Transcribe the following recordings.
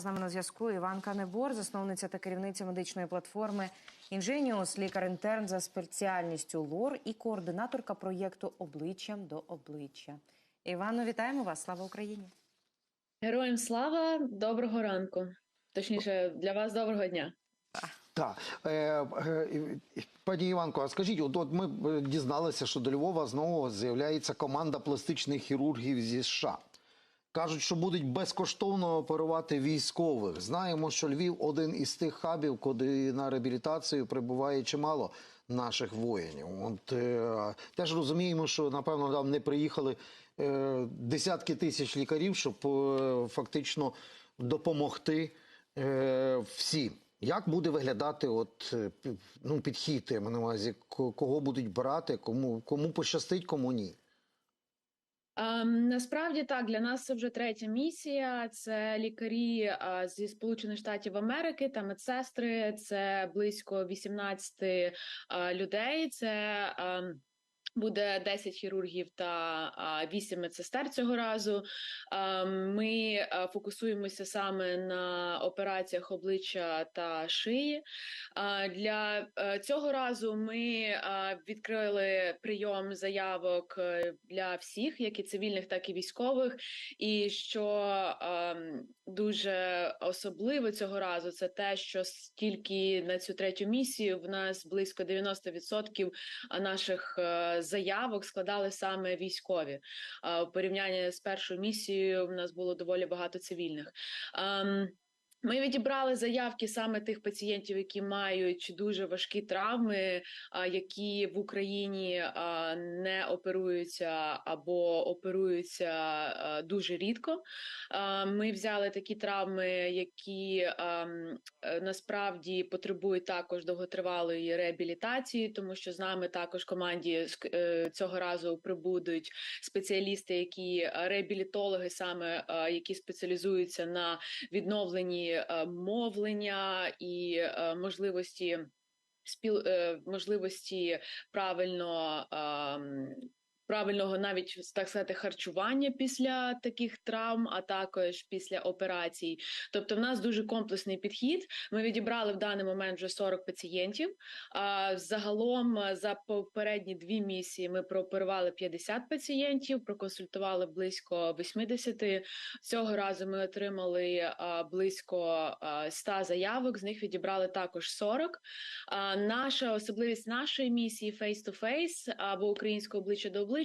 З нами на зв'язку Іванка Небор, засновниця та керівниця медичної платформи Інженіус, лікар-інтерн за спеціальністю ЛОР і координаторка проєкту Обличчям до обличчя. Івано, вітаємо вас! Слава Україні! Героям слава, доброго ранку. Точніше, для вас доброго дня. Так, е, е, пані Іванко, а скажіть, от, от ми е, дізналися, що до Львова знову з'являється команда пластичних хірургів зі США. Кажуть, що будуть безкоштовно оперувати військових. Знаємо, що Львів один із тих хабів, куди на реабілітацію прибуває чимало наших воїнів. От е, теж розуміємо, що напевно там не приїхали е, десятки тисяч лікарів, щоб е, фактично допомогти е, всім. Як буде виглядати от, е, ну, підхід, я маю на увазі, ко- кого будуть брати, кому, кому пощастить, кому ні? Ем, насправді так, для нас це вже третя місія. Це лікарі е, зі Сполучених Штатів Америки та медсестри. Це близько 18 е, людей. Це ем, Буде 10 хірургів та а, 8 медсестер цього разу. Ми фокусуємося саме на операціях обличчя та шиї. Для е, цього разу ми відкрили прийом заявок е, для всіх, як і цивільних, так і військових. І що ем, дуже особливо цього разу, це те, що тільки на цю третю місію в нас близько 90% наших е, заявок складали саме військові. У порівнянні з першою місією в нас було доволі багато цивільних. Ми відібрали заявки саме тих пацієнтів, які мають дуже важкі травми, які в Україні не оперуються або оперуються дуже рідко. Ми взяли такі травми, які е, насправді потребують також довготривалої реабілітації, тому що з нами також команді е, цього разу прибудуть спеціалісти, які е, реабілітологи, саме які спеціалізуються на відновленні е, мовлення і е, можливості спіл е, можливості правильно. Правильного навіть так сказати харчування після таких травм, а також після операцій. Тобто, в нас дуже комплексний підхід. Ми відібрали в даний момент вже 40 пацієнтів. А загалом е, за попередні дві місії ми прооперували 50 пацієнтів, проконсультували близько 80. Цього разу ми отримали близько а, 100 заявок. З них відібрали також 40. А, наша особливість нашої місії Face to Face або українського обличчя до обличчя.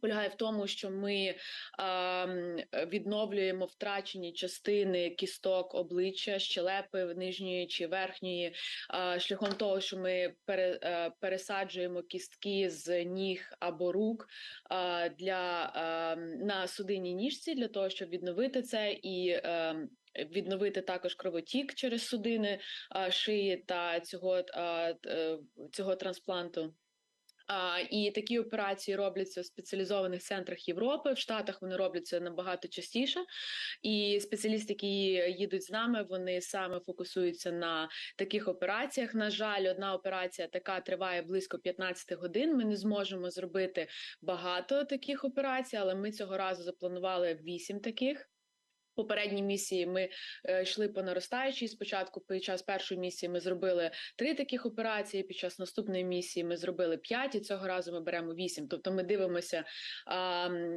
Полягає в тому, що ми м, відновлюємо втрачені частини кісток обличчя, щелепи нижньої чи верхньої, а, шляхом того, що ми пере, е, пересаджуємо кістки з ніг або рук а, для м, на судинній ніжці для того, щоб відновити це і. е, Відновити також кровотік через судини а, шиї та цього, а, е, цього транспланту. І такі операції робляться в спеціалізованих центрах Європи. В Штатах вони робляться набагато частіше. І спеціалісти, які їдуть з нами, вони саме фокусуються на таких операціях. На жаль, одна операція така триває близько 15 годин. Ми не зможемо зробити багато таких операцій, але ми цього разу запланували 8 таких. Попередні місії ми е, йшли по наростаючій. Спочатку під час першої місії ми зробили три таких операції. Під час наступної місії ми зробили п'ять, і цього разу ми беремо вісім. Тобто ми дивимося,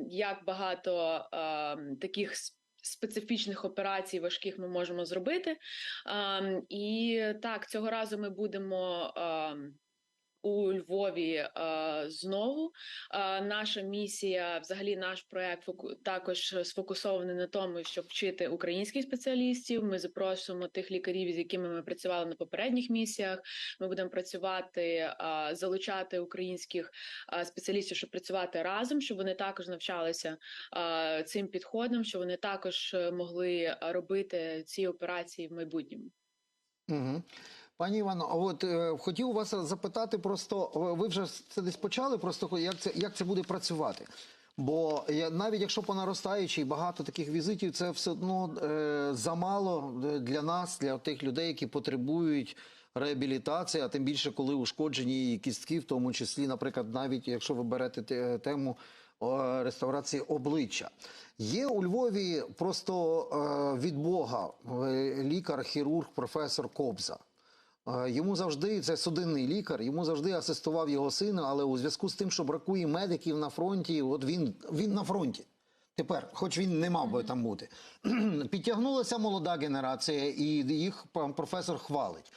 як багато таких специфічних операцій важких ми можемо зробити. І так, цього разу ми будемо. У Львові знову наша місія, взагалі, наш проект також сфокусований на тому, щоб вчити українських спеціалістів. Ми запрошуємо тих лікарів, з якими ми працювали на попередніх місіях. Ми будемо працювати, залучати українських спеціалістів, щоб працювати разом, щоб вони також навчалися цим підходом, щоб вони також е, могли робити ці операції в майбутньому. Угу. Пані Івано, от е, хотів вас запитати просто, ви- вже це десь почали, просто як це, як це буде працювати? Бо я, навіть якщо по наростаючій багато таких візитів, це все одно е, замало е, для нас, для тих людей, які потребують реабілітації, а тим більше, коли ушкоджені і кістки, в тому числі, наприклад, навіть якщо ви берете тему реставрації обличчя. Є у Львові просто е, від Бога лікар, хірург, професор Кобза. Е, Йому завжди це судинний лікар, йому завжди асистував його син, але у зв'язку з тим, що бракує медиків на фронті, от він, він на фронті. Тепер, хоч він не мав би там бути, підтягнулася молода генерація, і їх професор хвалить.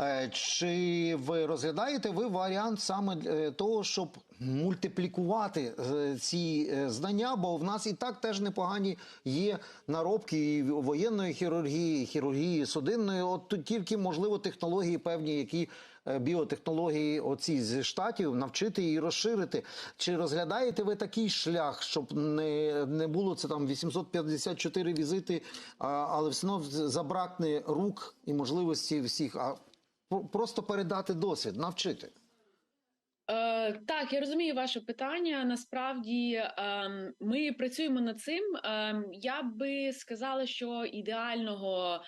Е, Чи ви розглядаєте ви варіант саме е, того, щоб мультиплікувати е, ці знання? Бо в нас і так теж непогані є наробки і воєнної хірургії, хірургії судинної. От тут тільки можливо технології певні, які біотехнології оці з штатів навчити і розширити. Чи розглядаєте ви такий шлях, щоб не, не було це там 854 візити, але все одно забракне рук і можливості всіх, а про- просто передати досвід, навчити? Е, так, я розумію ваше питання. Насправді ем, ми працюємо над цим. Ем, я би сказала, що ідеального,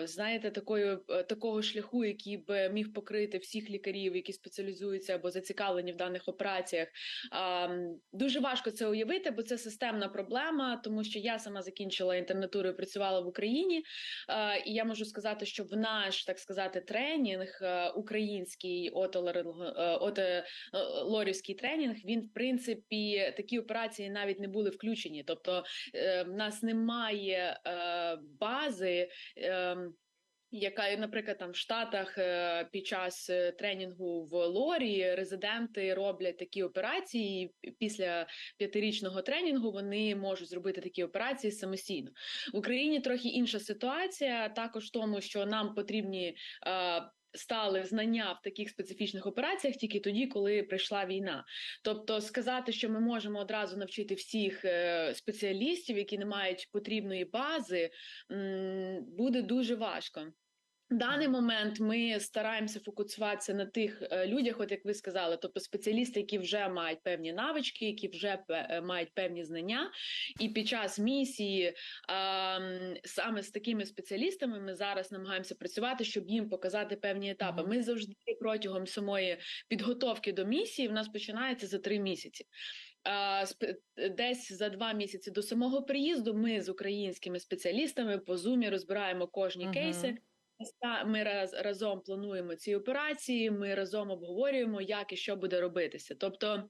е, знаєте, такої, е, такого шляху, який би міг покрити всіх лікарів, які спеціалізуються або зацікавлені в даних операціях, ем, дуже важко це уявити, бо це системна проблема, тому що я сама закінчила інтернатуру і працювала в Україні. І я можу сказати, що в наш так сказати тренінг український отоларинго- лорівський тренінг, він в принципі такі операції навіть не були включені. Тобто е, в нас немає е, бази. Е, яка, наприклад, там в Штатах е, під час е, тренінгу в Лорі резиденти роблять такі операції. і Після п'ятирічного тренінгу вони можуть зробити такі операції самостійно. В Україні трохи інша ситуація. Також в тому, що нам потрібні. Стали знання в таких специфічних операціях тільки тоді, коли прийшла війна. Тобто, сказати, що ми можемо одразу навчити всіх е, спеціалістів, які не мають потрібної бази, буде дуже важко. В даний момент ми стараємося фокусуватися на тих е, людях, от як ви сказали, тобто спеціалісти, які вже мають певні навички, які вже е, мають певні знання, і під час місії саме з такими спеціалістами ми зараз намагаємося працювати, щоб їм показати певні етапи. Ми завжди протягом самої підготовки до місії в нас починається за три місяці. Десь за два місяці до самого приїзду ми з українськими спеціалістами по зумі розбираємо кожні кейси. Ми раз, разом плануємо ці операції, ми разом обговорюємо, як і що буде робитися. Тобто,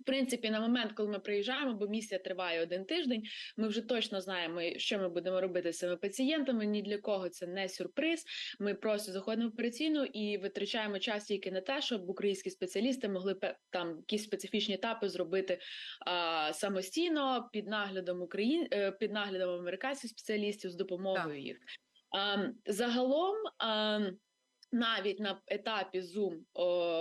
в принципі, на момент, коли ми приїжджаємо, бо місія триває один тиждень, ми вже точно знаємо, що ми будемо робити з цими пацієнтами. Ні для кого це не сюрприз. Ми просто заходимо в операційну і витрачаємо час тільки на те, щоб українські спеціалісти могли там якісь специфічні етапи зробити а, самостійно під наглядом Україн... е, під наглядом американських спеціалістів з допомогою Так. їх. А, загалом. Навіть на етапі Zoom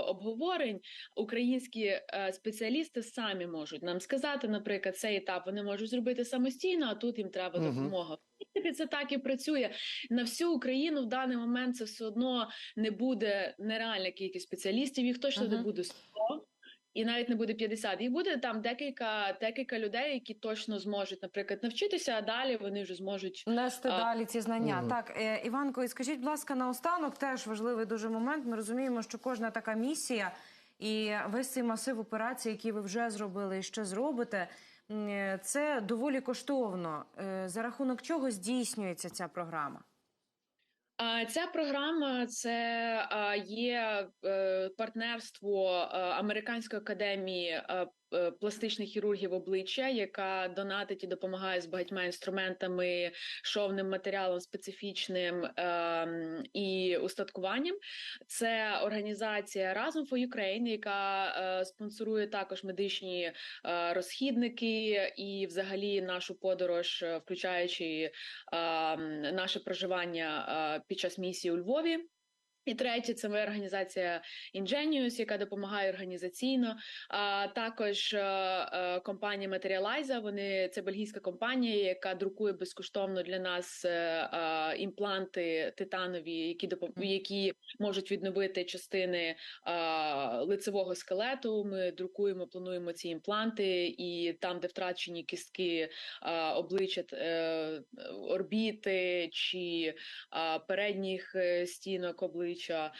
обговорень українські е, спеціалісти самі можуть нам сказати, наприклад, цей етап вони можуть зробити самостійно, а тут їм треба допомога. В принципі, це так і працює на всю Україну. В даний момент це все одно не буде нереальна кількість спеціалістів. Їх точно не буде 100, і навіть не буде 50. Їх буде там декілька, декілька людей, які точно зможуть, наприклад, навчитися, а далі вони вже зможуть Нести А, далі ці знання. мгм. Так, е, Іванко, і скажіть, будь ласка, наостанок теж важливий дуже момент. Ми розуміємо, що кожна така місія і весь цей масив операцій, які ви вже зробили і ще зробите, е, це доволі коштовно. Е, За рахунок чого здійснюється ця програма? Ця програма це є е, партнерство е, Американської академії е, пластичних хірургів обличчя, яка донатить і допомагає з багатьма інструментами, шовним матеріалом специфічним ем, устаткуванням. Це організація Разом for Ukraine, яка е, спонсорує також медичні е, розхідники і, взагалі, нашу подорож, е, включаючи е, наше проживання е, під час місії у Львові. І третє, це моя організація Ingenius, яка допомагає організаційно. А також е, е, компанія Materializa, Вони це бельгійська компанія, яка друкує безкоштовно для нас е, імпланти титанові, які допом... які можуть відновити частини лицевого скелету. Ми друкуємо, плануємо ці імпланти, і там, де втрачені кістки обличчя, орбіти чи а, передніх стінок обличчя обличчя.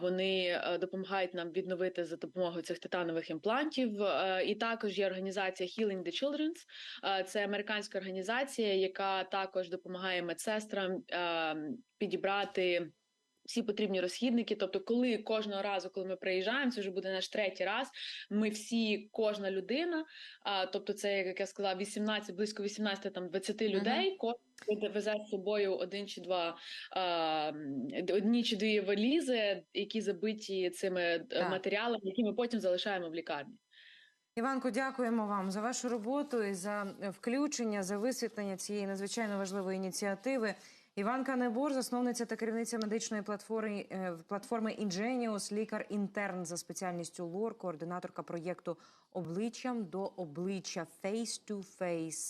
Вони е, допомагають нам відновити за допомогою цих титанових імплантів. Е, І також є організація Healing the Children's. Е, Це американська організація, яка також допомагає медсестрам е, підібрати. Всі потрібні розхідники, тобто, коли кожного разу, коли ми приїжджаємо, це вже буде наш третій раз. Ми всі, кожна людина, а, тобто, це як я сказала, 18, близько 18, там 20 людей. Кожен буде- везе з собою один чи два а, одні чи дві валізи, які забиті цими е, Так. матеріалами, які ми потім залишаємо в лікарні. Іванко, дякуємо вам за вашу роботу і за включення, за висвітлення цієї надзвичайно важливої ініціативи. Іванка Небор, засновниця та керівниця медичної платформи е, платформи Ingenius, лікар-інтерн за спеціальністю ЛОР, координаторка проєкту обличчям до обличчя Face to Face.